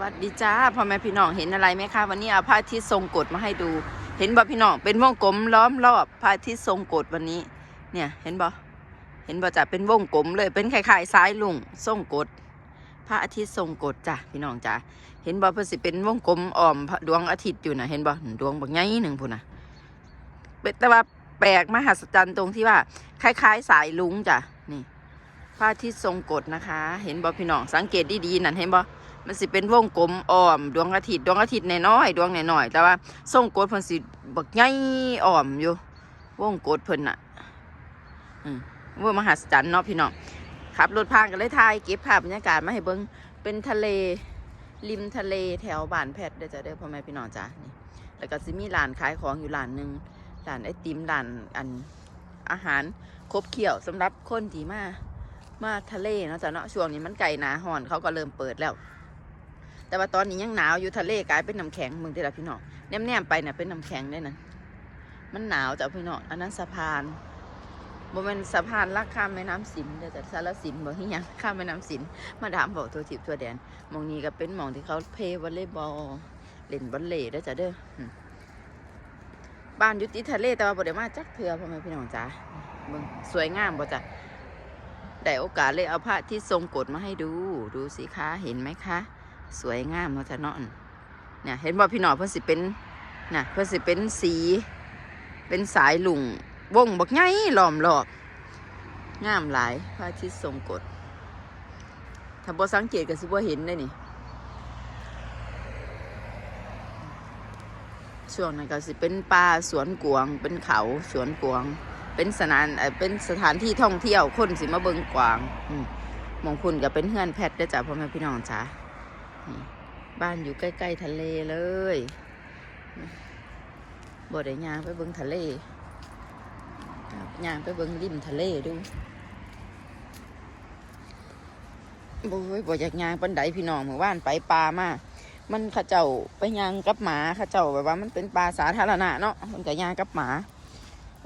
วัสดีจ้าพ่อแม่พี่น้องเห็นอะไรไหมคะวันนี้เอาพระอาทิตย์ทรงกฎมาให้ดู เห็นบ่พี่น้องเป็นวงกลมล้อมรอบพระอาทิตย์ทรงกฎวันนี้ เนี่ยเห็นบ่เห็นบ่จ้ะเป็นวงกลมเลยเป็นคล้ายๆสายลุงทรงกฎพระอาทิตย์ทรงกฎจ้ะพี่น้องจ้ะเห็นบ่เพิ่นสิเป็นวงกลมอ้อมดวงอาทิตย์อยู่นะเห็นบ่ดวงบักใหญ่หนึ่งพุ่นนะแต่ว่าแปลกมหัศจรรย์ตรงที่ว่า คล้าย ๆ สายลุงจ้ะนี่พระอาทิตย์ทรงกฎนะคะ เห็นบ่พี่น้องสังเกตดีๆนั่นเห็นบ่ มันสิเป็นวงกลมอ้อม ดวงอาทิตย์ดวงอาทิตย์น้อยๆดวงน้อยๆแต่ว่าทรงกดเพิ่นสิบักใหญ่อ้อมอยู่ วงกดเพิ่นน่ะ อืมว่ามหัศจรรย์เนาะพี่น้องขับรถพานกันเลยถ่ายเก็บภาพบรรยากาศมาให้เบิ่งเป็นทะเลริมทะเลแถวบ้านแพทย์เด้อจ้ะเด้อพ่อแม่พี่น้องจ้ะนี่แล้วก็สิมีร้านขายของอยู่ร้านหนึ่งร้านไอติมร้านอันอาหารครบเคี่ยวสำหรับคนที่มามาทะเลเนาะจ้ะเนาะช่วงนี้มันไก่หนาห่อนเขาก็เริ่มเปิดแล้ว แต่ว่าตอนนี้ยังหนาวอยู่ทะเลกลายเป็นน้ำแข็งมึงเด้อล่ะพี่น้องแนมๆไปเนี่ยเป็นน้ำแข็งได้นั่นมันหนาวจ้ะพี่น้องอันนั้นสะพานบ่แม่นสะพานลักข้ามแม่น้ำสินเด้อจ้ะสารสินบ่ฮีหยังข้ามแม่น้ำสินมาดามบอกตัวทิพย์ตัวแดนมองนี้ก็เป็นมองที่เขาเพย์วอลเลย์บอลเล่นบอลเล่เด้จ้ะเด้อบ้านยู่ติทะเลแต่ว่าบ่ได้มาจักเทื่อพ่อแม่พี่น้องจ้าเบิ่งสวยงามบ่จ้ะได้โอกาสเลยเอาพระที่ทรงกฎมาให้ดู ดูสิคะเห็นไหมคะ สวยงามเนาะจ้ะเนาะเนี่ยเห็นบ่พี่น้องเพิ่นสิเป็นน่ะเพิ่นสิเป็นสี เป็นสายลุงวงบักใหญ่ล้อมรอบงามหลายพระอาทิตย์ทรงกฎถ้าบ่สังเกตก็สิบ่เห็นได้นี่ช่วงนั้นก็สิเป็นป่าสวนกวางเป็นเขาสวนกวางเป็นสถานเอ่อเป็นสถานที่ท่องเที่ยวคนสิมาเบิงกวางอืมมองคุณก็เป็นเฮือนแพทย์ด้จ้ะพ่อแม่พี่น้องจ้า บ้านอยู่ใกล้ๆทะเลเลยบ่ได้ย่างไปเบิ่งทะเลยางไปเบิ่งริมทะเลดูบ่ยบ่อยากยางปันไดพี่น้องเมื่อวานไปปลามามันข้าเจ้าไปยางกับหมาข้าเจ้าแบบว่ามันเป็นปลาสาธารณะเนาะมันก็ย่างกับหมา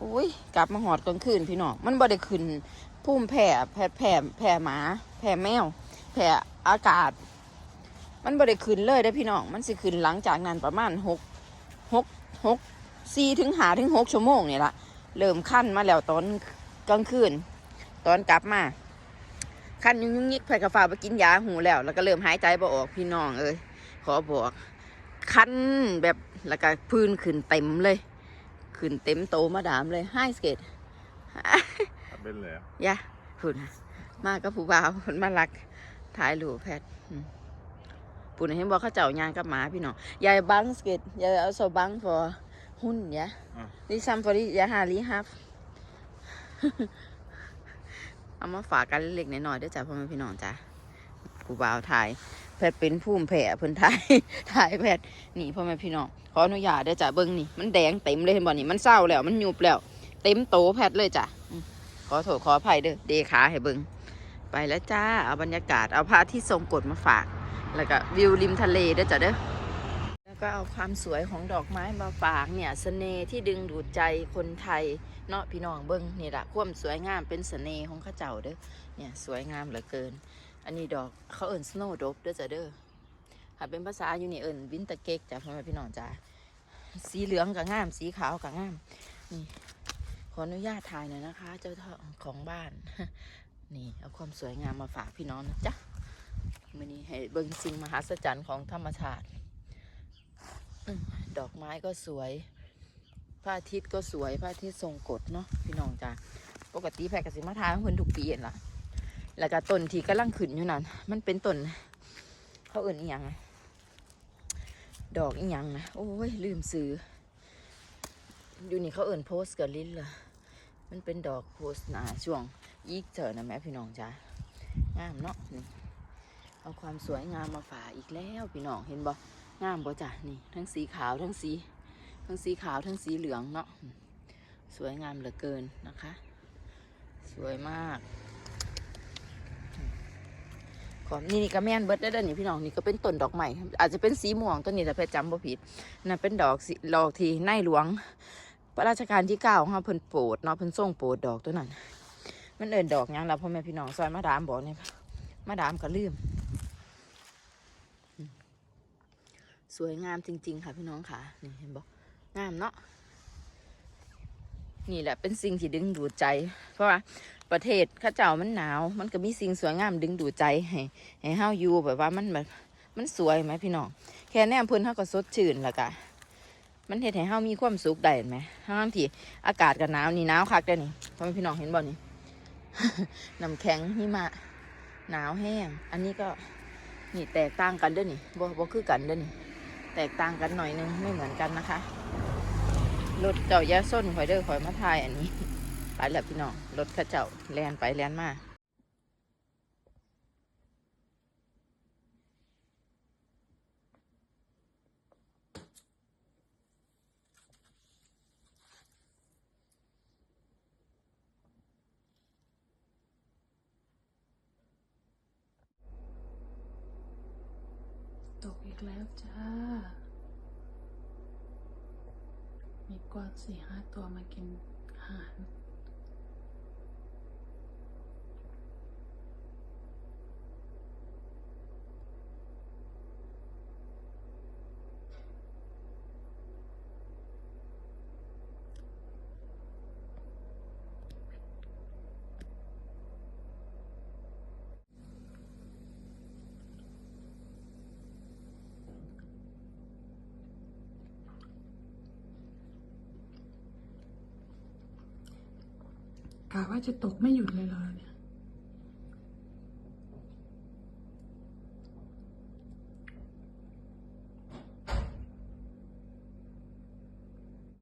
อุ้ยกลับมาหอดกลางคืนพี่น้องมันบ่ได้ขึ้นพุ่มแผ่แผ่แผ่แผ่หมา แผ่แมว แผ่อากาศ มันบ่ได้ขึ้นเลยได้อพี่น้อง มันสิขึ้นหลังจากนั้นประมาณหกหกหกสี่ถึงหาถึงหกชั่วโมงนี่ละเริ่มขั้นมาแล้วตอนกลางคืน ตอนกลับมาขั้นยุ่งยุ่งยิกไผ่กระฟ้าไปกินยาหูแล้ว แล้วก็เริ่มหายใจบ่ออกพี่น้องเอ้ยขอบอกคันแบบแล้วก็พื้นขึ้นเต็มเลย ขึ้นเต็มโตมาดามเลยไฮสเกตขับเป็นเลยอะยะพุ่นน่ะมากับผู้บ่าวพุ่นมารักถ่ายรูปแพทย์อืม ปุ่นเห็นบอกเขาเจ้ายางกับหมาพี่น้องยายบังสเกตยายเอาโซบัง for หุ่นยะอะนี่ซัม for ยาหาลีฮับเอามาฝากกันเล็กๆน้อยๆเด้วยจ้ะพ่อแม่พี่น้องจ้ะผู้บ่าวถ่ายแพทย์เป็นผู้แผ่เพิ่นถ่ายถ่ายแพทย์นี่พ่อแม่พี่น้องขออนุญาตเด้อจ้ะเบิ่งนี่มันแดงเต็มเลยเห็นบ่นี่มันเศร้าแล้วมันยุบแล้วเต็มโตแพทย์เลยจ้ะอืมขอโทษขออภัยเด้อเดขาให้เบิ่งไปแล้วจ้าเอาบรรยากาศเอาพระที่ทรงกฎมาฝาก แล้วก็วิวริมทะเลด้อจ้ะเด้อแล้วก็เอาความสวยของดอกไม้มาฝากเนี่ยเสน่ห์ที่ดึงดูดใจคนไทยเนาะพี่น้องเบิ่งนี่ละความสวยงามเป็นเสน่ห์ของข้าเจ้าเด้อเนี่ยสวยงามเหลือเกิน อันนี้ดอกเขาเอิ้นสโนว์ดบเด้อจ้ะเด้อถ้าเป็นภาษาอยู่นี่เอิ้นวินเตเกกจ้ะพ่อแม่พี่น้องจ้าสีเหลืองก็งาม สีขาวก็งามนี่ขออนุญาตถ่ายหน่อยนะคะ เจ้าของบ้าน นี่เอาความสวยงามมาฝากพี่น้องนะจ๊ะ มื่อนี้ให้เบิ่งสิ่งมหัศจรรย์ของธรรมชาติอดอกไม้ก็สวย พระอาทิตย์ก็สวย พระอาทิตย์ทรงกฎเนาะพี่น้องจ้าปกติแพรกสิมาทายของเพิ่นทุกปีเห็นล่ะแล้วก็ต้นที่กำลังขึ้นอยู่นั่น มันเป็นต้นเขาเอื่นอีหยังอะดอกอีหยังนะ โอ้ย ลืมซื้ออยู่นี่เขาเอื่นโพสกับลิ้นเลยมันเป็นดอกโพสหนาช่วงยีกเจอนะแม่พี่น้องจ้างามเนาะนี่ เอาความสวยงามมาฝากอีกแล้วพี่น้องเห็นบ่งามบ่จ้ะนี่ทั้งสีขาวทั้งสี ทั้งสีขาวทั้งสีเหลืองเนาะสวยงามเหลือเกินนะคะ สวยมากขอนี่นี่ก็แม่นเบิดได้ด้อนี่พี่น้องนี่ก็เป็นต้นดอกใหม่อาจจะเป็นสีม่วงต้นนี้แต่เพชรจำบ่ผิดนั่นเป็นดอกสีดอกที่ในหลวงพระราชการที่เก้าของเราเพิ่นโปรดเนาะเพิ่นทรงโปรดดอกตัวนั้น มันเอินดอกยังแล้วพ่อแม่พี่น้องซอยมาดามบอกเนี่ยมาดามก็ลืม สวยงามจริง ๆ ค่ะพี่น้องค่ะนี่เห็นบอกงามเนาะนี่แหละเป็นสิ่งที่ดึงดูดใจ เพราะว่าประเทศข้าเจ้ามันหนาว มันก็มีสิ่งสวยงามดึงดูดใจให้ให้เฮาอยู่แบบว่ามันแบบมันสวยไหมพี่น้องแค่แนมพิ่นเฮาก็สดชื่นแล้วก็มันเฮ็ดให้เฮามีความสุขได้ไหมทั้งที่อากาศก็หนาวนี่หนาวคักเด้นี่พ่อแม่พี่น้องเห็นบ่นี่น้ำแข็งหิมะหนาวแห้ง อันนี้ก็นี่แตกต่างกันด้อนี่บ่บ่คือกันด้อนี่ แตกต่างกันหน่อยนึงไม่เหมือนกันนะคะ รถเจ้ายาส้นข่อยเด้อข่อยมาทายอันนี้ ไปแล้วพี่น้อง รถข้าเจ้าแลนไปแลนมา ตกอีกแล้วจ้า มีกวางสี่ห้าตัวมากินอาหาร กะว่าจะตกไม่หยุดเลยเหรอเนี่ย